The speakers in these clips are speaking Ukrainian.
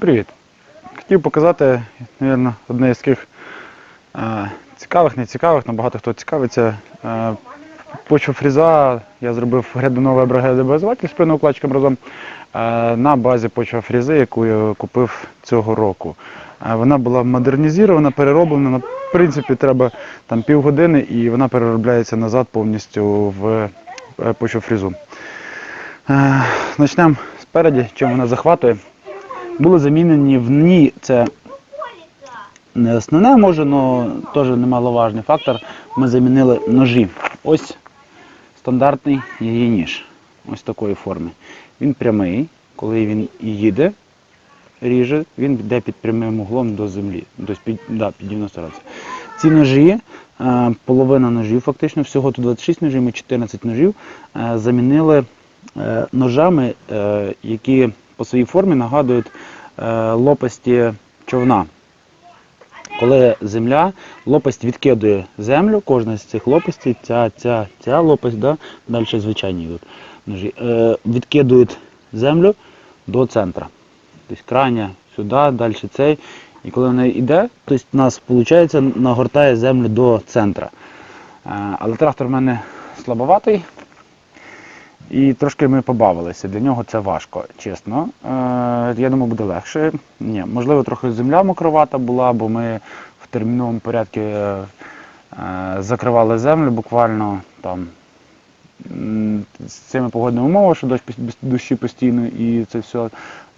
привіт! Хотів показати, мабуть, одне з таких е, цікавих, не цікавих, але хто цікавиться. Е, почву фріза я зробив грядунове бригадобазувати з пленоукладчиком разом е, на базі почва фрізи, яку я купив цього року. Е, вона була модернізована, перероблена. В принципі, треба там півгодини і вона переробляється назад повністю в е, почвофрізу. Е, Почнемо спереді, чим вона захватує. Були замінені в ній, це не основне може, але теж немаловажний фактор. Ми замінили ножі. Ось стандартний її ніж. Ось такої форми. Він прямий, коли він їде, ріже, він йде під прямим углом до землі. Тобто під, да, під 90 градусів. Ці ножі, е, половина ножів, фактично, всього тут 26 ножів, ми 14 ножів, е, замінили е, ножами, які по своїй формі нагадують е, лопасті човна. Коли земля, лопасть відкидує землю, кожна з цих лопастей, ця, ця, ця лопасть, да, далі звичайні ножі, е, відкидують землю до центра. Тобто крайня сюди, далі цей. І коли вона йде, то у нас виходить, нагортає землю до центра. Е, але трактор в мене слабоватий. І трошки ми побавилися. Для нього це важко, чесно. Е, я думаю, буде легше. Ні, можливо, трохи земля мокровата була, бо ми в терміновому порядку е, е, закривали землю буквально там з цими погодними умовами, що дощ дощі постійно і це все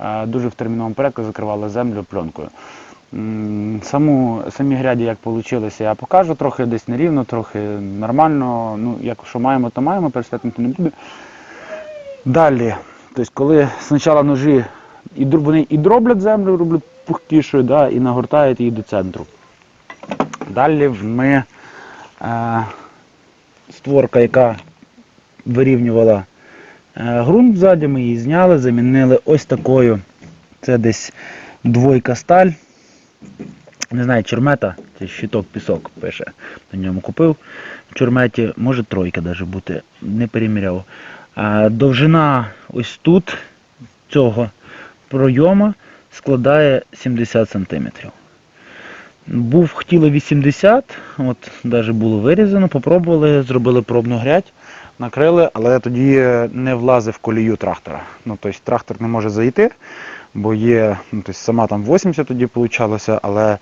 е, дуже в терміновому порядку закривали землю пленкою. Саму, самі гряді, як вийшло, я покажу, трохи десь нерівно, трохи нормально. Ну, як що маємо, то маємо, пересвятнути не буде. Далі, тобто, коли спочатку ножі і вони і дроблять землю, роблять пухкішою, да, і нагортають її до центру. Далі ми е, створка, яка вирівнювала е, ґрунт ззаді, ми її зняли, замінили ось такою. Це десь двойка сталь. Не знаю, чурмета, це щиток пісок пише. На ньому купив. В чурметі, може тройка навіть бути, не переміряв. Довжина ось тут цього пройома складає 70 см. Був хотіли 80, от навіть було вирізано, попробували, зробили пробну грядь, накрили, але тоді не влазив в колію трактора. Ну, тобто трактор не може зайти, бо є, ну, тобто сама там 80 тоді вийшло, але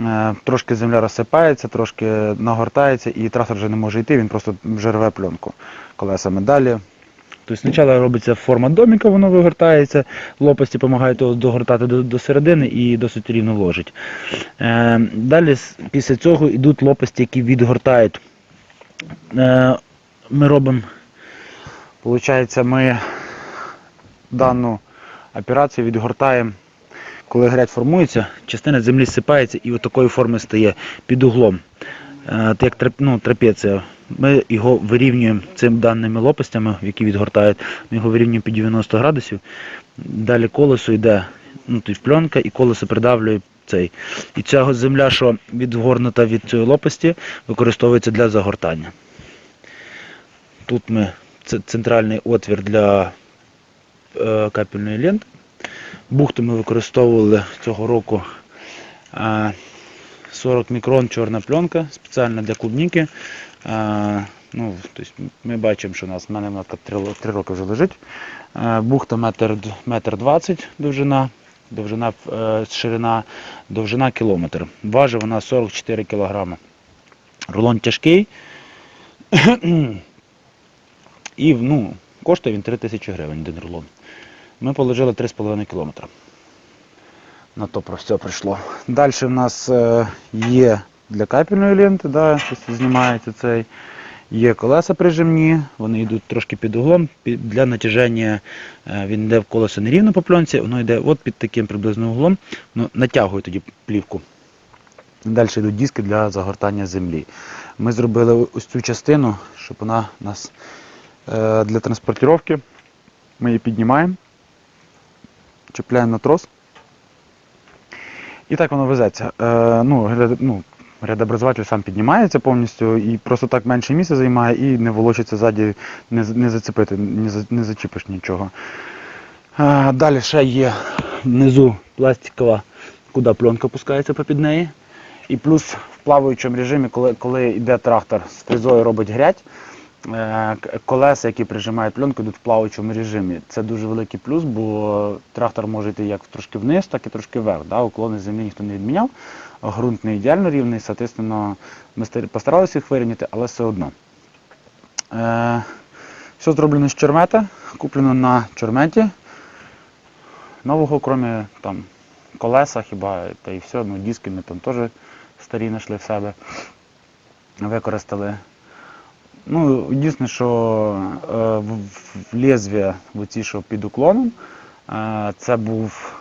е, трошки земля розсипається, трошки нагортається і трактор вже не може йти, він просто вже рве пленку колесами далі. Тобто спочатку робиться форма доміка, воно вигортається, лопасті допомагають догортати до, до середини і досить рівно ложить. Е, далі після цього йдуть лопасті, які відгортають. Е, ми робимо, виходить, ми дану операцію відгортаємо, коли грядь формується, частина землі сипається і такої форми стає під углом. Е, Як ну, трапеція. Ми його вирівнюємо цим даними лопастями, які відгортають, ми його вирівнюємо під 90 градусів. Далі колесо йде, ну, тобто пленка, і колесо придавлює цей. І ця земля, що відгорнута від цієї лопасті, використовується для загортання. Тут ми це центральний отвір для е, капельної ленти. Бухту ми використовували цього року е, 40 мікрон чорна пленка спеціально для клубніки. Е, ну, тобто ми бачимо, що у нас в мене вона 3, роки вже лежить. Е, бухта метр, метр 20 довжина, довжина е, ширина, довжина кілометр. Важить вона 44 кг. Рулон тяжкий. І ну, коштує він 3 тисячі гривень один рулон. Ми положили 3,5 кілометра. На то про все прийшло. Далі в нас е, є для капельної ленти, да, знімається цей. Є колеса прижимні, вони йдуть трошки під углом. Для натяження е, він йде в колесо нерівно по пленці, воно йде от під таким приблизно углом, ну, натягує тоді плівку. Далі йдуть диски для загортання землі. Ми зробили ось цю частину, щоб вона нас е, для транспортировки. Ми її піднімаємо, чіпляємо на трос. І так воно везеться. Е, ну, гряд- ну, рядообразователь сам піднімається повністю і просто так менше місця займає і не волочиться ззаді, не, не зацепити, не, за- не зачіпиш нічого. Е, далі ще є внизу пластикова, куди пленка пускається попід неї. І плюс в плаваючому режимі, коли, коли йде трактор з фрезою робить грядь, колеса, які прижимають пленку, йдуть в плаваючому режимі. Це дуже великий плюс, бо трактор може йти як трошки вниз, так і трошки вверх. Да? Уклони землі ніхто не відміняв. Грунт не ідеально рівний, соответственно, ми постаралися їх вирівняти, але все одно. Е, все зроблено з чормета, куплено на чорметі. Нового, крім там колеса хіба, та і все, ну диски ми там теж старі знайшли в себе, використали. Ну, дійсно, що е, в, в лезвія, в оці, що під уклоном, е, це був.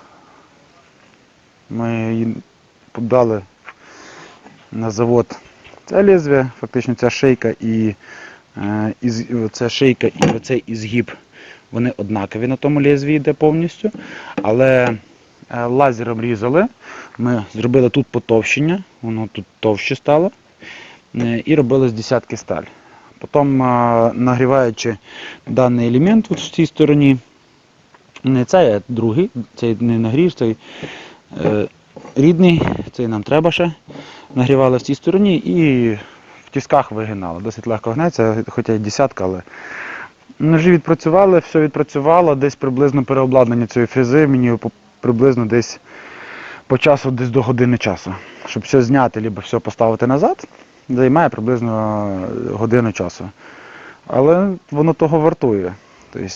Ми їм подали на завод це лезвие, фактично ця шийка і, е, ця шийка і оцей ізгиб, вони однакові на тому лезвії йде повністю. Але лазером різали, ми зробили тут потовщення, воно тут товще стало, і робили з десятки сталь. Потім, нагріваючи даний елемент в цій стороні, не цей, а другий, цей не нагрів, цей е, рідний, цей нам треба ще. Нагрівали в цій стороні і в тисках вигинали. Досить легко гнеться, хоча й десятка, але ножі відпрацювали, все відпрацювало, десь приблизно переобладнання цієї фрези мені приблизно десь по часу, десь до години часу. Щоб все зняти, або все поставити назад, займає приблизно годину часу. Але воно того вартує. Тобто,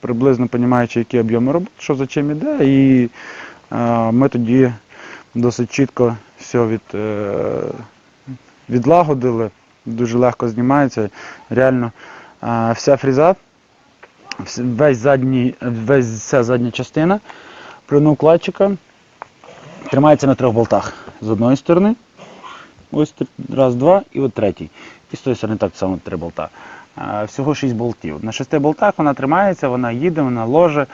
приблизно розуміючи, які об'єми робот, що за чим іде, і е, ми тоді досить чітко все від, е, відлагодили, дуже легко знімається. Реально е, вся фріза, весь задній, весь вся задня частина принукладчика тримається на трьох болтах. З одної сторони, ось раз, два, і от третій. І з тої сторони так само три болта. Всього шість болтів. На шести болтах вона тримається, вона їде, вона ложе.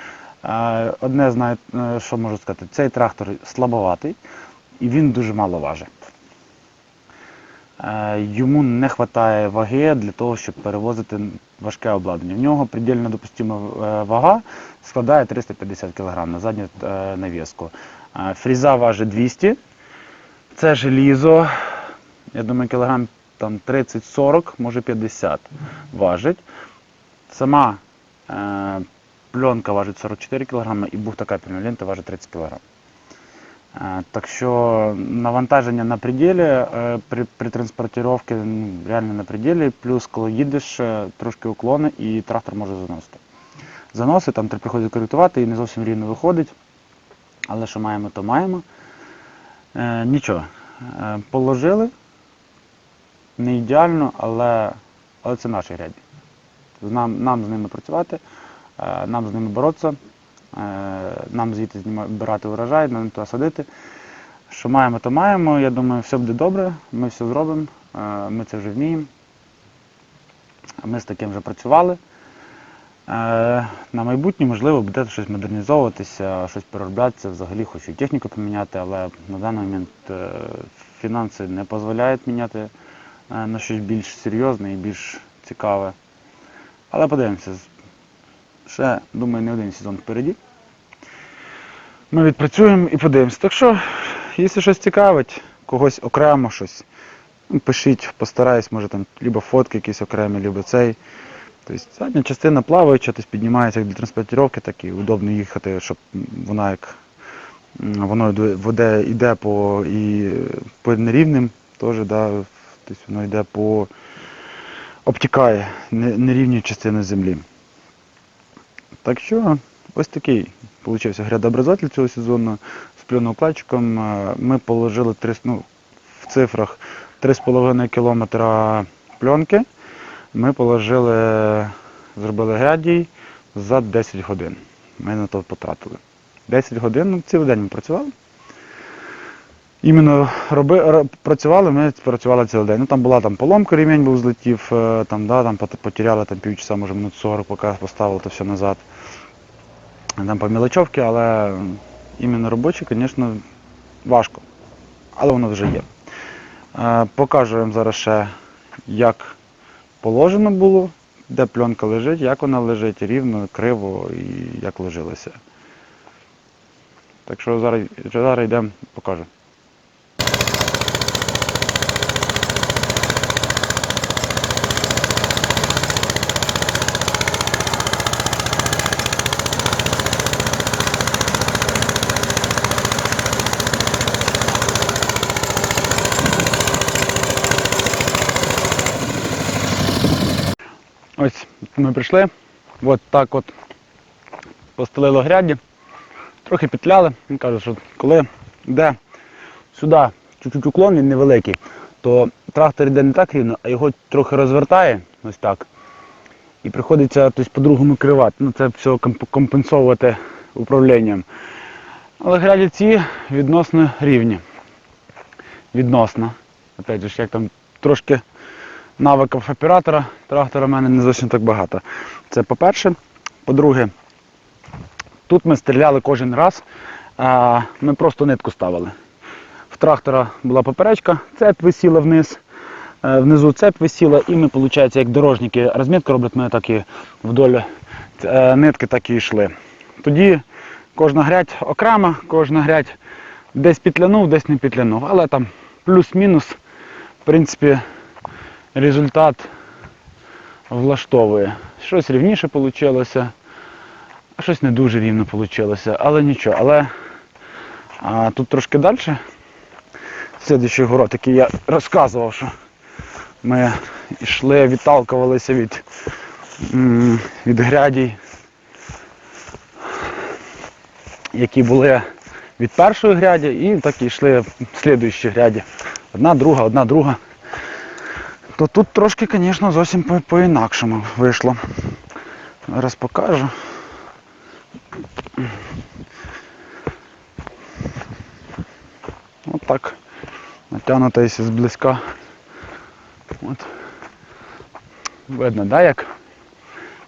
Одне знаю, е, що можу сказати, цей трактор слабоватий і він дуже мало важить. Е, Йому не вистачає ваги для того, щоб перевозити важке обладнання. В нього предельно допустима е, вага складає 350 кг на задню навіску. Фріза важить 200 це желізо, я думаю, кілограм там 30-40, може 50 важить. Сама е, пленка важить 44 кг і бухта-капельна лента важить 30 кг. Е, так що навантаження на пределі е, при, при транспортировці ну, реально на пределі, плюс коли їдеш, е, трошки уклони і трактор може заносити. Заноси, там треба приходить коректувати і не зовсім рівно виходить. Але що маємо, то маємо. Е, нічого. Е, положили. Не ідеально, але, але це наші гряді. Нам, нам з ними працювати, е, нам з ними боротися, е, нам звідти збирати урожай, нам туди садити. Що маємо, то маємо. Я думаю, все буде добре, ми все зробимо, е, ми це вже вміємо. Ми з таким вже працювали. На майбутнє, можливо, буде щось модернізовуватися, щось перероблятися. Взагалі хочу і техніку поміняти, але на даний момент фінанси не дозволяють міняти на щось більш серйозне і більш цікаве. Але подивимося. Ще, думаю, не один сезон впереді. Ми відпрацюємо і подивимося. Так що, якщо щось цікавить, когось окремо щось, ну, пишіть, постараюсь, може там либо фотки якісь окремі, либо цей. Тобто задня частина плаваюча, тобто піднімається як для транспортировки, так і удобно їхати, щоб вона як воно йде по і по нерівним, теж, да, тобто воно йде по обтікає нерівні частини землі. Так що ось такий получився грядообразатель цього сезону з плюноукладчиком. Е, Ми положили три, ну, в цифрах 3,5 кілометра пленки. Ми положили, зробили грядій за 10 годин. Ми на то потратили. 10 годин, ну, цілий день ми працювали. Іменно роби, працювали, ми працювали цілий день. Ну, там була там поломка, ремінь був злетів, е, там, да, там потеряли там, півчаса, може минут 40, поки поставили то все назад. Там по мілочовки, але іменно робочі, звісно, важко. Але воно вже є. Е, Покажу вам зараз ще, як положено було, де пленка лежить, як вона лежить, рівно, криво і як ложилася. Так що зараз, зараз йдемо, покажу. Ось ми прийшли. От так от постелили гряді, трохи петляли. Він каже, що коли йде сюди чуть-чуть уклон, він невеликий, то трактор йде не так рівно, а його трохи розвертає, ось так. І приходиться по-другому кривати. Ну, це все комп- компенсовувати управлінням. Але гряді ці відносно рівні. Відносно. Опять же, як там трошки навиків оператора трактора в мене не зовсім так багато. Це по-перше. По-друге, тут ми стріляли кожен раз, ми просто нитку ставили. В трактора була поперечка, цеп висіла вниз, е, внизу цеп висіла, і ми, виходить, як дорожники розмітку роблять, ми так і вдоль е, нитки так і йшли. Тоді кожна грядь окрема, кожна грядь десь петлянув, десь не петлянув. Але там плюс-мінус, в принципі, результат влаштовує. Щось рівніше вийшло, а щось не дуже рівно вийшло. Але нічого. Але а, тут трошки далі. Слідуючий город, який я розказував, що ми йшли, відталкувалися від, від грядій, які були від першої гряді, і так і йшли в слідуючі гряді. Одна, друга, одна, друга то тут трошки, звісно, зовсім по- по-інакшому вийшло. Зараз покажу. От так. Натягнуто, якщо зблизька. Видно, да, як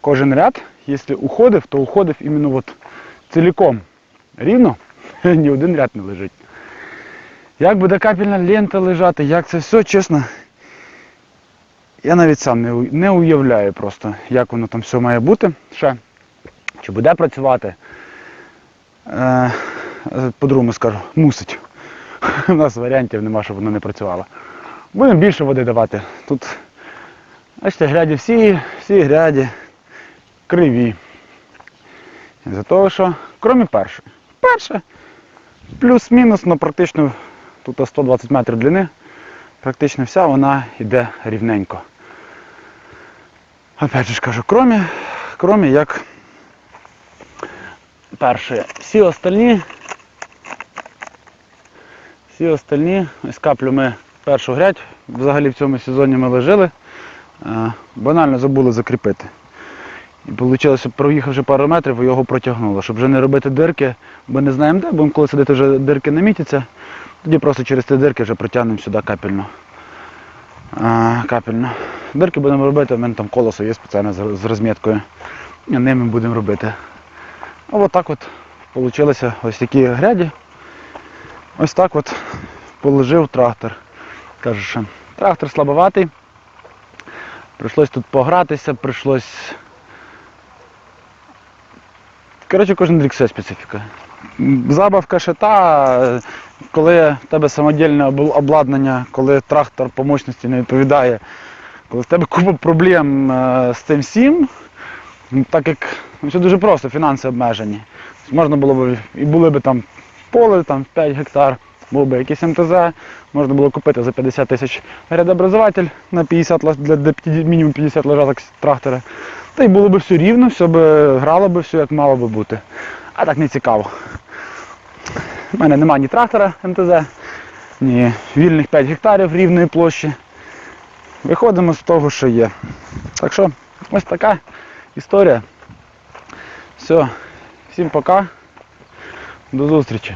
кожен ряд, якщо уходив, то уходив іменно от ціліком. Рівно, ні один ряд не лежить. Як буде капельна лента лежати, як це все, чесно, я навіть сам не, уявляю просто, як воно там все має бути ще. Чи буде працювати. Е, по-другому скажу, мусить. У нас варіантів нема, щоб воно не працювало. Будемо більше води давати. Тут, бачите, гряді всі, всі гряді криві. За того, що, крім першої. Перша, плюс-мінус, ну практично тут 120 метрів длини, практично вся вона йде рівненько. Опять же кажу, кромі, кромі як перше. Всі остальні, всі остальні, ось каплю ми першу грядь, взагалі в цьому сезоні ми лежили, е, банально забули закріпити. І вийшло, проїхавши пару метрів, його протягнуло, щоб вже не робити дирки, бо не знаємо де, будемо коли сидити вже дирки намітяться, тоді просто через ці дирки вже протягнемо сюди капельну. Капельно. Дирки будемо робити, у мене там колесо є спеціальне з розміткою. І ними будемо робити. А от так от вийшли ось такі гряді. Ось так от положив трактор. Кажу, що трактор слабоватий. Прийшлось тут погратися, прийшлось. Коротше, кожен рік своя специфіка. Забавка ще та, коли в тебе самодільне обладнання, коли трактор по мощності не відповідає, коли в тебе купа проблем е, з цим всім, так як ну, все дуже просто, фінанси обмежені. Можна було б і були б там поле там 5 гектар, був би якийсь МТЗ, можна було купити за 50 тисяч рядообразователь на 50 для, для мінімум 50 лежаток трактора. Та й було б все рівно, все б грало б все як мало би бути. А так не цікаво. У мене немає ні трактора МТЗ, ні вільних 5 гектарів рівної площі. Виходимо з того, що є. Так що, ось така історія. Все, всім пока. До зустрічі.